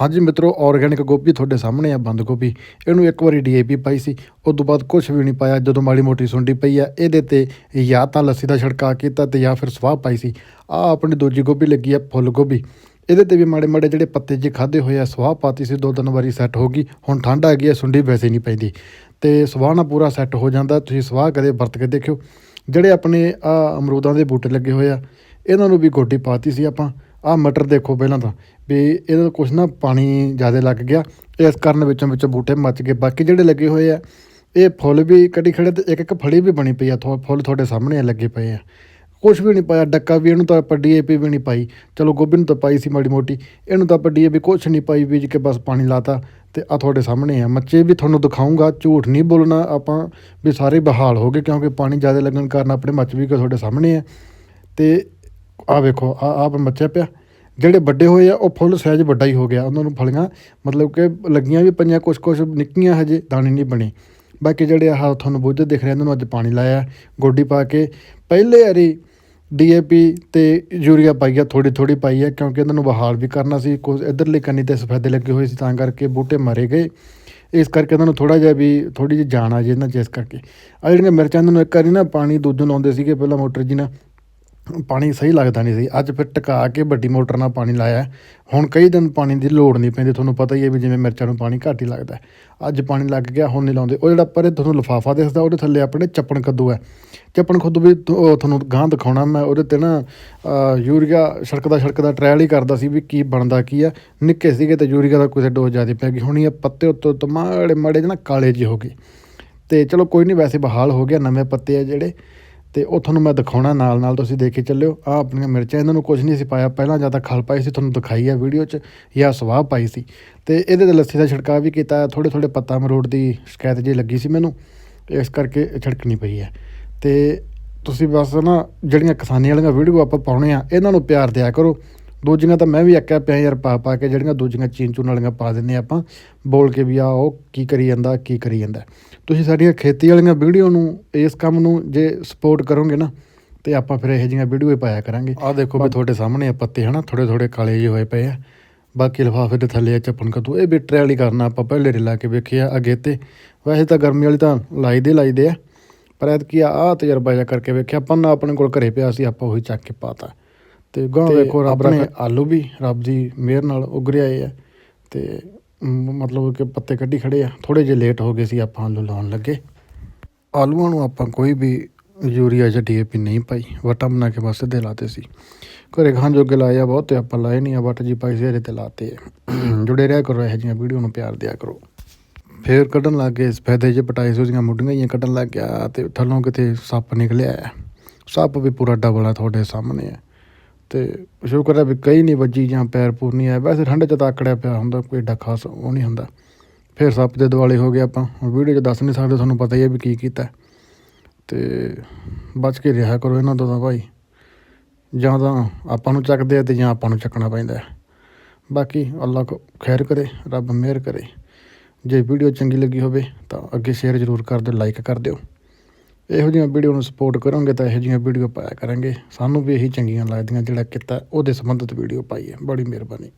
ਹਾਂਜੀ ਮਿੱਤਰੋ ਆਰਗੈਨਿਕ ਗੋਭੀ ਤੁਹਾਡੇ ਸਾਹਮਣੇ ਆ, ਬੰਦ ਗੋਭੀ। ਇਹਨੂੰ ਇੱਕ ਵਾਰੀ ਡੀਏਪੀ ਪਾਈ ਸੀ। ਉਸ ਤੋਂ ਬਾਅਦ ਕੁਝ ਵੀ ਨਹੀਂ ਪਾਇਆ। ਜਦੋਂ ਮਾੜੀ ਮੋਟੀ ਸੁੰਡੀ ਪਈ ਆ, ਇਹਦੇ ਤੇ ਜਾਂ ਤਾਂ ਲੱਸੀ ਦਾ ਛਿੜਕਾਅ ਕੀਤਾ ਤੇ ਜਾਂ ਫਿਰ ਸਵਾਹ ਪਾਈ ਸੀ। ਆ ਆਪਣੀ ਦੂਜੀ ਗੋਭੀ ਲੱਗੀ ਆ, ਫੁੱਲ ਗੋਭੀ। ਇਹਦੇ ਤੇ ਵੀ ਮਾੜੇ ਮਾੜੇ ਜਿਹੜੇ ਪੱਤੇ ਜੇ ਖਾਦੇ ਹੋਏ ਆ, ਸਵਾਹ ਪਾਤੀ ਸੀ, ਦੋ ਤਿੰਨ ਵਾਰੀ ਸੈੱਟ ਹੋ ਗਈ। ਹੁਣ ਠੰਡ ਆ ਗਈ ਆ, ਸੁੰਡੀ ਵੈਸੇ ਨਹੀਂ ਪੈਂਦੀ। ਤੇ ਸਵਾਹ ਨਾ ਪੂਰਾ ਸੈੱਟ ਹੋ ਜਾਂਦਾ। ਤੁਸੀਂ ਸਵਾਹ ਕਦੇ ਵਰਤ ਕੇ ਦੇਖਿਓ। ਜਿਹੜੇ ਆਪਣੇ ਆ ਅਮਰੂਦਾਂ ਦੇ ਬੂਟੇ ਲੱਗੇ ਹੋਏ ਆ, ਇਹਨਾਂ ਨੂੰ ਵੀ ਗੋਡੀ ਪਾਤੀ ਸੀ ਆਪਾਂ। ਆਹ ਮਟਰ ਦੇਖੋ ਪਹਿਲਾਂ ਤਾਂ, ਵੀ ਇਹਦਾ ਕੁਛ ਨਾ ਪਾਣੀ ਜ਼ਿਆਦਾ ਲੱਗ ਗਿਆ। ਇਸ ਕਾਰਨ ਵਿੱਚੋਂ ਵਿੱਚੋਂ ਬੂਟੇ ਮੱਚ ਗਏ। ਬਾਕੀ ਜਿਹੜੇ ਲੱਗੇ ਹੋਏ ਆ, ਇਹ ਫੁੱਲ ਵੀ ਕੱਢੀ ਖੜੇ ਤੇ ਇੱਕ ਇੱਕ ਫਲੀ ਵੀ ਬਣੀ ਪਈ ਆ। ਥੋ- ਫੁੱਲ ਤੁਹਾਡੇ ਸਾਹਮਣੇ ਲੱਗੇ ਪਏ ਆ। ਕੁਛ ਵੀ ਨਹੀਂ ਪਾਇਆ। ਡੱਕਾ ਵੀ ਇਹਨੂੰ ਤਾਂ ਆਪਾਂ ਡੀਏਪੀ ਵੀ ਨਹੀਂ ਪਾਈ। ਚਲੋ ਗੋਭੀ ਨੂੰ ਤਾਂ ਪਾਈ ਸੀ ਮਾੜੀ ਮੋਟੀ। ਇਹਨੂੰ ਤਾਂ ਆਪਾਂ ਡੀਏਪੀ ਕੁਛ ਨਹੀਂ ਪਾਈ, ਬੀਜ ਕੇ ਬਸ ਪਾਣੀ ਲਾਤਾ ਤੇ ਆ ਤੁਹਾਡੇ ਸਾਹਮਣੇ ਆ। ਮੱਚੇ ਵੀ ਤੁਹਾਨੂੰ ਦਿਖਾਉਂਗਾ ਝੂਠ ਨਹੀਂ ਬੋਲਣਾ ਆਪਾਂ, ਵੀ ਸਾਰੇ ਬਹਾਲ ਹੋ ਗਏ ਕਿਉਂਕਿ ਪਾਣੀ ਜ਼ਿਆਦਾ ਲੱਗਣ ਕਾਰਨ ਆਪਣੇ ਮੱਚ ਵੀ ਤੁਹਾਡੇ ਸਾਹਮਣੇ ਆ। ਤੇ ਆ ਵੇਖੋ ਆ ਆਪ ਮੱਚਿਆ ਪਿਆ। ਜਿਹੜੇ ਵੱਡੇ ਹੋਏ ਆ, ਉਹ ਫੁੱਲ ਸਾਈਜ਼ ਵੱਡਾ ਹੀ ਹੋ ਗਿਆ। ਉਹਨਾਂ ਨੂੰ ਫਲੀਆਂ ਮਤਲਬ ਕਿ ਲੱਗੀਆਂ ਵੀ ਪਈਆਂ, ਕੁਛ ਕੁਛ ਨਿੱਕੀਆਂ ਹਜੇ ਦਾਣੇ ਨਹੀਂ ਬਣੇ। ਬਾਕੀ ਜਿਹੜੇ ਆਹ ਤੁਹਾਨੂੰ ਬੁੱਝ ਦਿਖ ਰਹੇ, ਇਹਨਾਂ ਨੂੰ ਅੱਜ ਪਾਣੀ ਲਾਇਆ, ਗੋਡੀ ਪਾ ਕੇ। ਪਹਿਲੇ ਵਾਰੀ ਡੀਏਪੀ ਤੇ ਯੂਰੀਆ ਪਾਈ ਆ ਥੋੜੀ ਥੋੜੀ ਪਾਈ ਆ, ਕਿਉਂਕਿ ਇਹਨਾਂ ਨੂੰ ਬਹਾਲ ਵੀ ਕਰਨਾ ਸੀ। ਕੁਝ ਇਧਰਲੇ ਕੰਨੀ ਤੇ ਸਫੈਦੇ ਲੱਗੇ ਹੋਏ ਸੀ, ਤਾਂ ਕਰਕੇ ਬੂਟੇ ਮਰੇ ਗਏ। ਇਸ ਕਰਕੇ ਇਹਨਾਂ ਨੂੰ ਥੋੜਾ ਜਿਹਾ ਵੀ ਥੋੜੀ ਜਿਹੀ ਜਾਨ ਆ ਜੇ ਇਹਨਾਂ 'ਚ ਇਸ ਕਰਕੇ। ਆ ਜਿਹੜੀਆਂ ਮਿਰਚਾਂ, ਇਹਨਾਂ ਨੂੰ ਇੱਕ ਵਾਰੀ ਨਾ ਪਾਣੀ ਦੂਜੋਂ ਲਾਉਂਦੇ ਸੀਗੇ, ਪਹਿਲਾਂ ਮੋਟਰ ਜੀ ਨਾਲ ਪਾਣੀ ਸਹੀ ਲੱਗਦਾ ਨਹੀਂ ਸੀ। ਅੱਜ ਫਿਰ ਟਿਕਾ ਕੇ ਵੱਡੀ ਮੋਟਰ ਨਾਲ ਪਾਣੀ ਲਾਇਆ। ਹੁਣ ਕਈ ਦਿਨ ਪਾਣੀ ਦੀ ਲੋੜ ਨਹੀਂ ਪੈਂਦੀ। ਤੁਹਾਨੂੰ ਪਤਾ ਹੀ ਹੈ ਵੀ ਜਿਵੇਂ ਮਿਰਚਾਂ ਨੂੰ ਪਾਣੀ ਘੱਟ ਹੀ ਲੱਗਦਾ ਅੱਜ ਪਾਣੀ ਲੱਗ ਗਿਆ, ਹੁਣ ਨਹੀਂ ਲਾਉਂਦੇ। ਉਹ ਜਿਹੜਾ ਪਰੇ ਤੁਹਾਨੂੰ ਲਿਫਾਫਾ ਦਿਸਦਾ ਉਹਦੇ ਥੱਲੇ ਆਪਣੇ ਚੱਪਣ ਕੱਦੂ ਹੈ। ਚੱਪਣ ਕੱਦੂ ਵੀ ਉਹ ਤੁਹਾਨੂੰ ਗਾਂ ਦਿਖਾਉਣਾ ਮੈਂ। ਉਹਦੇ ਤੇ ਨਾ ਯੂਰੀਆ ਛੜਕਦਾ ਛੜਕਦਾ ਟਰਾਇਲ ਹੀ ਕਰਦਾ ਸੀ ਵੀ ਕੀ ਬਣਦਾ, ਕੀ ਆ ਨਿੱਕੇ ਸੀਗੇ ਤੇ ਯੂਰੀਆ ਦਾ ਕਿਸੇ ਡੋਜ਼ ਜ਼ਿਆਦਾ ਪੈ ਗਈ। ਹੁਣ ਇਹ ਪੱਤੇ ਉੱਤੋਂ ਤੋਂ ਮਾੜੇ ਮਾੜੇ ਜਿਹੇ ਨਾ ਕਾਲੇ ਜਿਹੇ ਹੋ ਗਏ। ਤੇ ਚਲੋ ਕੋਈ ਨਹੀਂ, ਵੈਸੇ ਬਹਾਲ ਹੋ ਗਿਆ। ਨਵੇਂ ਪੱਤੇ ਆ ਜਿਹੜੇ। ਤੇ ਉਹ ਤੁਹਾਨੂੰ ਮੈਂ ਦਿਖਾਉਣਾ ਨਾਲ ਨਾਲ ਤੁਸੀਂ ਦੇਖ ਕੇ ਚੱਲਿਓ। ਆ ਆਪਣੀਆਂ ਮਿਰਚਾਂ, ਇਹਨਾਂ ਨੂੰ ਕੁਝ ਨਹੀਂ ਸੀ ਪਾਇਆ। ਪਹਿਲਾਂ ਜਾਂ ਤਾਂ ਖਲ ਪਾਈ ਸੀ, ਤੁਹਾਨੂੰ ਦਿਖਾਈ ਆ ਵੀਡੀਓ 'ਚ, ਜਾਂ ਸਵਾਹ ਪਾਈ ਸੀ। ਤੇ ਇਹਦੇ ਤੇ ਲੱਸੀ ਦਾ ਛਿੜਕਾਅ ਵੀ ਕੀਤਾ ਥੋੜੇ ਥੋੜੇ ਪੱਤਾ ਮਰੋੜ ਦੀ ਸ਼ਿਕਾਇਤ ਜੇ ਲੱਗੀ ਸੀ ਮੈਨੂੰ, ਇਸ ਕਰਕੇ ਛਿੜਕਣੀ ਪਈ ਹੈ। ਤੇ ਤੁਸੀਂ ਬਸ ਨਾ, ਜਿਹੜੀਆਂ ਕਿਸਾਨੀ ਵਾਲੀਆਂ ਵੀਡੀਓ ਆਪਾਂ ਪਾਉਣੇ ਆ, ਇਹਨਾਂ ਨੂੰ ਪਿਆਰ ਦਿਆ ਕਰੋ। ਦੂਜੀਆਂ ਤਾਂ ਮੈਂ ਵੀ ਅੱਕਿਆ ਪਿਆ ਯਾਰ ਪਾ ਪਾ ਕੇ ਜਿਹੜੀਆਂ ਦੂਜੀਆਂ ਚੀਨ ਚੂਨ ਵਾਲੀਆਂ ਪਾ ਦਿੰਨੇ ਆਪਾਂ ਬੋਲ ਕੇ ਵੀ ਆ ਉਹ ਕੀ ਕਰੀ ਜਾਂਦਾ ਕੀ ਕਰੀ ਜਾਂਦਾ। ਤੁਸੀਂ ਸਾਡੀਆਂ ਖੇਤੀ ਵਾਲੀਆਂ ਵੀਡੀਓ ਨੂੰ ਇਸ ਕੰਮ ਨੂੰ ਜੇ ਸਪੋਰਟ ਕਰੋਗੇ ਨਾ ਤੇ ਆਪਾਂ ਫਿਰ ਇਹੋ ਜਿਹੀਆਂ ਵੀਡੀਓ ਹੀ ਪਾਇਆ ਕਰਾਂਗੇ। ਆਹ ਦੇਖੋ ਵੀ ਤੁਹਾਡੇ ਸਾਹਮਣੇ ਆ ਪੱਤੇ ਹਨਾ? ਥੋੜੇ ਥੋੜੇ ਕਾਲੇ ਜਿਹੇ ਹੋਏ ਪਏ ਆ। ਬਾਕੀ ਲਿਫਾਫੇ ਦੇ ਥੱਲੇ ਆ ਚੱਪਣ ਕਤੂ ਇਹ ਬਿਟਰੇ ਵਾਲੀ ਕਰਨਾ ਆਪਾਂ ਪਹਿਲੇ ਲਾ ਕੇ ਵੇਖਿਆ ਅੱਗੇ ਤੇ। ਵੈਸੇ ਤਾਂ ਗਰਮੀ ਵਾਲੀ ਤਾਂ ਲਾਈਦੇ ਲਾਈਦੇ ਆ। ਪਰ ਐਤਕੀ ਆ ਆਹ ਤਜਰਬਾ ਜਿਹਾ ਕਰਕੇ ਵੇਖਿਆ ਪੰਨਾ ਆਪਣੇ ਕੋਲ ਘਰੇ ਪਿਆ ਸੀ ਆਪਾਂ ਉਹੀ ਚੱਕ ਕੇ ਪਾਤਾ। ਤੇ ਗਾਂ ਵੇਖੋ ਰੱਬ ਨੇ ਆਲੂ ਵੀ ਰੱਬ ਦੀ ਮਿਹਰ ਨਾਲ ਉਗਰੇ ਆਏ ਆ ਤੇ ਮਤਲਬ ਕਿ ਪੱਤੇ ਕੱਢੀ ਖੜੇ ਆ। ਥੋੜੇ ਜਿਹੇ ਲੇਟ ਹੋ ਗਏ ਸੀ ਆਪਾਂ ਆਲੂ ਲਾਉਣ ਲੱਗੇ। ਆਲੂਆਂ ਨੂੰ ਆਪਾਂ ਕੋਈ ਵੀ ਯੂਰੀਆ ਜਾਂ ਡੀਏਪੀ ਨਹੀਂ ਪਾਈ। ਵਟਾ ਬਣਾ ਕੇ ਬਸ ਸਿੱਧੇ ਲਾਤੇ ਸੀ। ਘਰੇ ਖਾਣ ਜੋਗੇ ਲਾਏ ਆ ਬਹੁਤ ਤੇ ਆਪਾਂ ਲਾਏ ਨਹੀਂ ਆ ਵਟ ਜੀ ਪਾਈ ਸੀ ਇਹਦੇ ਤੇ ਲਾਤੇ। ਜੁੜੇ ਰਿਹਾ ਕਰੋ ਇਹੋ ਜਿਹੀਆਂ ਵੀਡੀਓ ਨੂੰ ਪਿਆਰ ਦਿਆ ਕਰੋ। ਫੇਰ ਕੱਢਣ ਲੱਗ ਗਏ ਸਫੈਦੇ ਜਿਹੇ ਪਟਾਈ ਸੀ ਉਹਦੀਆਂ ਮੁੱਢੀਆਂ ਜਿਹੀਆਂ ਕੱਢਣ ਲੱਗ ਗਿਆ ਤੇ ਥੱਲੋਂ ਕਿਤੇ ਸੱਪ ਨਿਕਲਿਆ। ਸੱਪ ਵੀ ਪੂਰਾ ਡਬਲ ਆ ਤੁਹਾਡੇ ਸਾਹਮਣੇ ਆ। ਤੇ ਸ਼ੁਕਰ ਹੈ ਵੀ ਕਈ ਨਹੀਂ ਵੱਜੀ ਜਾਂ ਪੈਰ ਪੂਰ ਨਹੀਂ ਆਇਆ। ਵੈਸੇ ਠੰਡੇ ਚ ਤਾਂ ਆਕੜਿਆ ਪਿਆ ਹੁੰਦਾ, ਕੋਈ ਏਡਾ ਖਾਸ ਉਹ ਨਹੀਂ ਹੁੰਦਾ। ਫਿਰ ਸੱਪ ਦੇ ਦੁਆਲੇ ਹੋ ਗਏ ਆਪਾਂ। ਵੀਡੀਓ 'ਚ ਦੱਸ ਨਹੀਂ ਸਕਦੇ, ਤੁਹਾਨੂੰ ਪਤਾ ਹੀ ਹੈ ਵੀ ਕੀ ਕੀਤਾ। ਤੇ ਬਚ ਕੇ ਰਿਹਾ ਕਰੋ ਇਹਨਾਂ ਤੋਂ ਤਾਂ ਭਾਈ। ਜਾਂ ਤਾਂ ਆਪਾਂ ਨੂੰ ਚੱਕਦੇ ਆ ਤੇ ਜਾਂ ਆਪਾਂ ਨੂੰ ਚੱਕਣਾ ਪੈਂਦਾ ਹੈ। ਬਾਕੀ ਅੱਲਾ ਕੋ ਖੈਰ ਕਰੇ, ਰੱਬ ਮਿਹਰ ਕਰੇ। ਜੇ ਵੀਡੀਓ ਚੰਗੀ ਲੱਗੀ ਹੋਵੇ ਤਾਂ ਅੱਗੇ ਸ਼ੇਅਰ ਜ਼ਰੂਰ ਕਰ ਦਿਓ ਲਾਈਕ ਕਰ ਦਿਓ। ਇਹੋ ਜਿਹੀਆਂ ਵੀਡੀਓ ਨੂੰ ਸਪੋਰਟ ਕਰੋਗੇ ਤਾਂ ਇਹੋ ਜਿਹੀਆਂ ਵੀਡੀਓ ਪਾਇਆ ਕਰਾਂਗੇ। ਸਾਨੂੰ ਵੀ ਇਹੀ ਚੰਗੀਆਂ ਲੱਗਦੀਆਂ ਜਿਹੜਾ ਕਿੱਤਾ, ਉਹਦੇ ਸੰਬੰਧਿਤ ਵੀਡੀਓ ਪਾਈਏ ਬੜੀ ਮਿਹਰਬਾਨੀ।